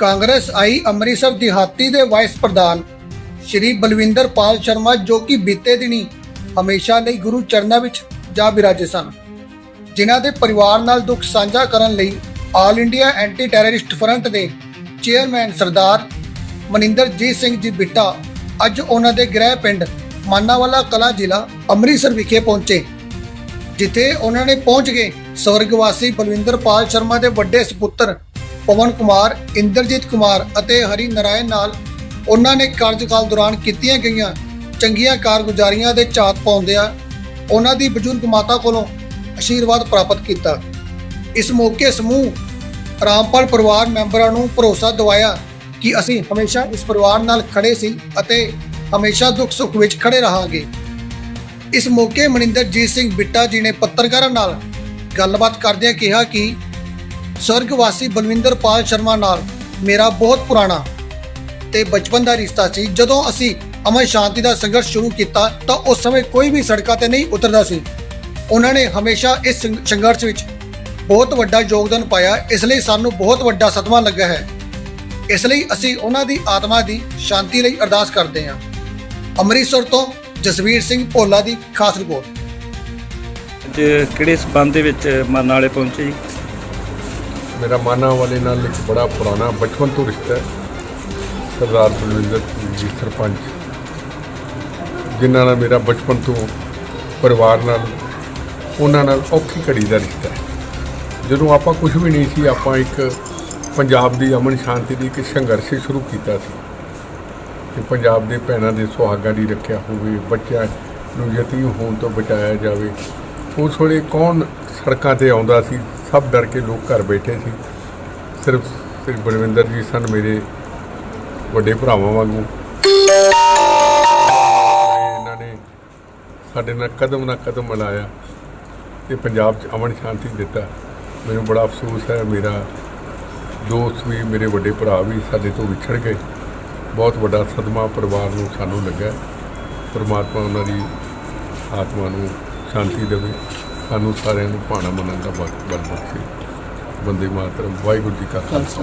ਕਾਂਗਰਸ ਆਈ ਅੰਮ੍ਰਿਤਸਰ ਦਿਹਾਤੀ ਦੇ ਵਾਈਸ ਪ੍ਰਧਾਨ ਸ਼੍ਰੀ ਬਲਵਿੰਦਰ ਪਾਲ ਸ਼ਰਮਾ, ਜੋ ਕਿ ਬੀਤੇ ਦਿਨੀ ਹਮੇਸ਼ਾ ਲਈ ਗੁਰੂ ਚਰਨਾਂ ਵਿੱਚ ਜਾ ਬਿਰਾਜੇ ਸਨ। ਜਿਨ੍ਹਾਂ ਦੇ ਪਰਿਵਾਰ ਨਾਲ ਦੁੱਖ ਸਾਂਝਾ ਕਰਨ ਲਈ all India anti terrorist front ਦੇ ਚੇਅਰਮੈਨ ਸਰਦਾਰ ਮਨਿੰਦਰਜੀਤ ਸਿੰਘ ਜੀ ਬਿੱਟਾ ਅੱਜ ਉਹਨਾਂ ਦੇ ਗ੍ਰਹਿ ਪਿੰਡ ਮਾਨਾਵਾਲਾ ਕਲਾ ਜ਼ਿਲ੍ਹਾ ਅੰਮ੍ਰਿਤਸਰ ਵਿਖੇ ਪਹੁੰਚੇ, ਜਿੱਥੇ ਉਹਨਾਂ ਨੇ ਪਹੁੰਚ ਕੇ ਸਵਰਗਵਾਸੀ ਬਲਵਿੰਦਰ ਪਾਲ ਸ਼ਰਮਾ ਦੇ ਵੱਡੇ ਸੁਪੁੱਤਰ ਪਵਨ ਕੁਮਾਰ, ਇੰਦਰਜੀਤ ਕੁਮਾਰ ਅਤੇ ਹਰੀ ਨਰਾਇਣ ਨਾਲ ਉਹਨਾਂ ਨੇ ਕਾਰਜਕਾਲ ਦੌਰਾਨ ਕੀਤੀਆਂ ਗਈਆਂ ਚੰਗੀਆਂ ਕਾਰਗੁਜ਼ਾਰੀਆਂ ਦੇ ਝਾਤ ਪਾਉਂਦਿਆਂ ਉਹਨਾਂ ਦੀ ਬਜ਼ੁਰਗ ਮਾਤਾ ਕੋਲੋਂ ਆਸ਼ੀਰਵਾਦ ਪ੍ਰਾਪਤ ਕੀਤਾ। ਇਸ ਮੌਕੇ ਸਮੂਹ ਰਾਮਪਾਲ ਪਰਿਵਾਰ ਮੈਂਬਰਾਂ ਨੂੰ ਭਰੋਸਾ ਦਿਵਾਇਆ ਕਿ ਅਸੀਂ ਹਮੇਸ਼ਾ ਇਸ ਪਰਿਵਾਰ ਨਾਲ ਖੜੇ ਸੀ ਅਤੇ ਹਮੇਸ਼ਾ ਦੁੱਖ ਸੁੱਖ ਵਿੱਚ ਖੜੇ ਰਹਾਂਗੇ। ਇਸ ਮੌਕੇ ਮਨਿੰਦਰਜੀਤ ਸਿੰਘ ਬਿੱਟਾ ਜੀ ਨੇ ਪੱਤਰਕਾਰਾਂ ਨਾਲ ਗੱਲਬਾਤ ਕਰਦਿਆਂ ਕਿਹਾ ਕਿ ਸਵਰਗਵਾਸੀ ਬਲਵਿੰਦਰ ਪਾਲ ਸ਼ਰਮਾ ਨਾਲ ਮੇਰਾ ਬਹੁਤ ਪੁਰਾਣਾ ਤੇ ਬਚਪਨ ਦਾ ਰਿਸ਼ਤਾ ਸੀ। ਜਦੋਂ ਅਸੀਂ ਅਮਨ ਸ਼ਾਂਤੀ ਦਾ ਸੰਘਰਸ਼ ਸ਼ੁਰੂ ਕੀਤਾ ਤਾਂ ਉਸ ਸਮੇਂ ਕੋਈ ਵੀ ਸੜਕਾਂ ਤੇ ਨਹੀਂ ਉਤਰਦਾ ਸੀ। ਉਹਨਾਂ ਨੇ ਹਮੇਸ਼ਾ ਇਸ ਸੰਘ- ਸੰਘਰਸ਼ ਵਿੱਚ ਬਹੁਤ ਵੱਡਾ ਯੋਗਦਾਨ ਪਾਇਆ। ਇਸ ਲਈ ਸਾਨੂੰ ਬਹੁਤ ਵੱਡਾ ਸਦਮਾ ਲੱਗਾ ਹੈ। ਇਸ ਲਈ ਅਸੀਂ ਉਹਨਾਂ ਦੀ ਆਤਮਾ ਦੀ ਸ਼ਾਂਤੀ ਲਈ ਅਰਦਾਸ ਕਰਦੇ ਹਾਂ। ਅੰਮ੍ਰਿਤਸਰ ਤੋਂ ਜਸਵੀਰ ਸਿੰਘ ਭੋਲਾ ਦੀ ਖਾਸ ਰਿਪੋਰਟ। ਅੱਜ ਕਿਹੜੇ ਸਬੰਧ ਦੇ ਵਿੱਚ ਮਰਨ ਵਾਲੇ ਪਹੁੰਚੇ ਜੀ? ਮੇਰਾ ਮਾਨਾ ਵਾਲੇ ਨਾਲ ਇੱਕ ਬੜਾ ਪੁਰਾਣਾ ਬਚਪਨ ਤੋਂ ਰਿਸ਼ਤਾ ਹੈ। ਸਰਦਾਰ ਬਲਵਿੰਦਰ ਸਿੰਘ ਜੀ ਸਰਪੰਚ। ਜਿਨ੍ਹਾਂ ਨਾਲ ਮੇਰਾ ਬਚਪਨ ਤੋਂ ਪਰਿਵਾਰ ਨਾਲ, ਉਹਨਾਂ ਨਾਲ ਔਖੀ ਘੜੀ ਦਾ ਰਿਸ਼ਤਾ ਹੈ। ਜਦੋਂ ਆਪਾਂ ਕੁਝ ਵੀ ਨਹੀਂ ਸੀ, ਆਪਾਂ ਇੱਕ ਪੰਜਾਬ ਦੀ ਅਮਨ ਸ਼ਾਂਤੀ ਦੀ ਇੱਕ ਸੰਘਰਸ਼ ਸ਼ੁਰੂ ਕੀਤਾ ਸੀ। ਕਿ ਪੰਜਾਬ ਦੇ ਭੈਣਾਂ ਦੇ ਸੁਹਾਗਾ ਦੀ ਰੱਖਿਆ ਹੋਵੇ, ਬੱਚਿਆਂ ਨੂੰ ਯਤੀਮ ਹੋਣ ਤੋਂ ਬਚਾਇਆ ਜਾਵੇ। ਉਸ ਵੇਲੇ ਕੌਣ ਸੜਕਾਂ ਤੇ ਆਉਂਦਾ ਸੀ? ਸਭ ਡਰ ਕੇ ਲੋਕ ਘਰ ਬੈਠੇ ਸੀ। ਸਿਰਫ ਸ੍ਰੀ ਬਲਵਿੰਦਰ ਜੀ ਸਨ ਮੇਰੇ ਵੱਡੇ ਭਰਾਵਾਂ ਵਾਂਗੂ। ਇਹਨਾਂ ਨੇ ਸਾਡੇ ਨਾਲ ਕਦਮ ਨਾ ਕਦਮ ਮਿਲਾਇਆ ਤੇ ਪੰਜਾਬ 'ਚ ਅਮਨ ਸ਼ਾਂਤੀ ਦਿੱਤਾ। ਮੈਨੂੰ ਬੜਾ ਅਫਸੋਸ ਹੈ, ਮੇਰਾ ਦੋਸਤ ਵੀ, ਮੇਰੇ ਵੱਡੇ ਭਰਾ ਵੀ ਸਾਡੇ ਤੋਂ ਵਿਛੜ ਗਏ। ਬਹੁਤ ਵੱਡਾ ਸਦਮਾ ਪਰਿਵਾਰ ਨੂੰ ਸਾਨੂੰ ਲੱਗਾ ਪਰਮਾਤਮਾ ਉਹਨਾਂ ਦੀ ਆਤਮਾ ਨੂੰ ਸ਼ਾਂਤੀ ਦੇਵੇ। ਸਾਨੂੰ ਸਾਰਿਆਂ ਨੂੰ ਭਾਣਾ ਮੰਨਣ ਦਾ ਬਲ ਬਲ ਬਖਸ਼ੇ ਬੰਦੇ ਮਾਤਰਮ, ਵਾਹਿਗੁਰੂ ਜੀ ਕਾ ਖਾਲਸਾ।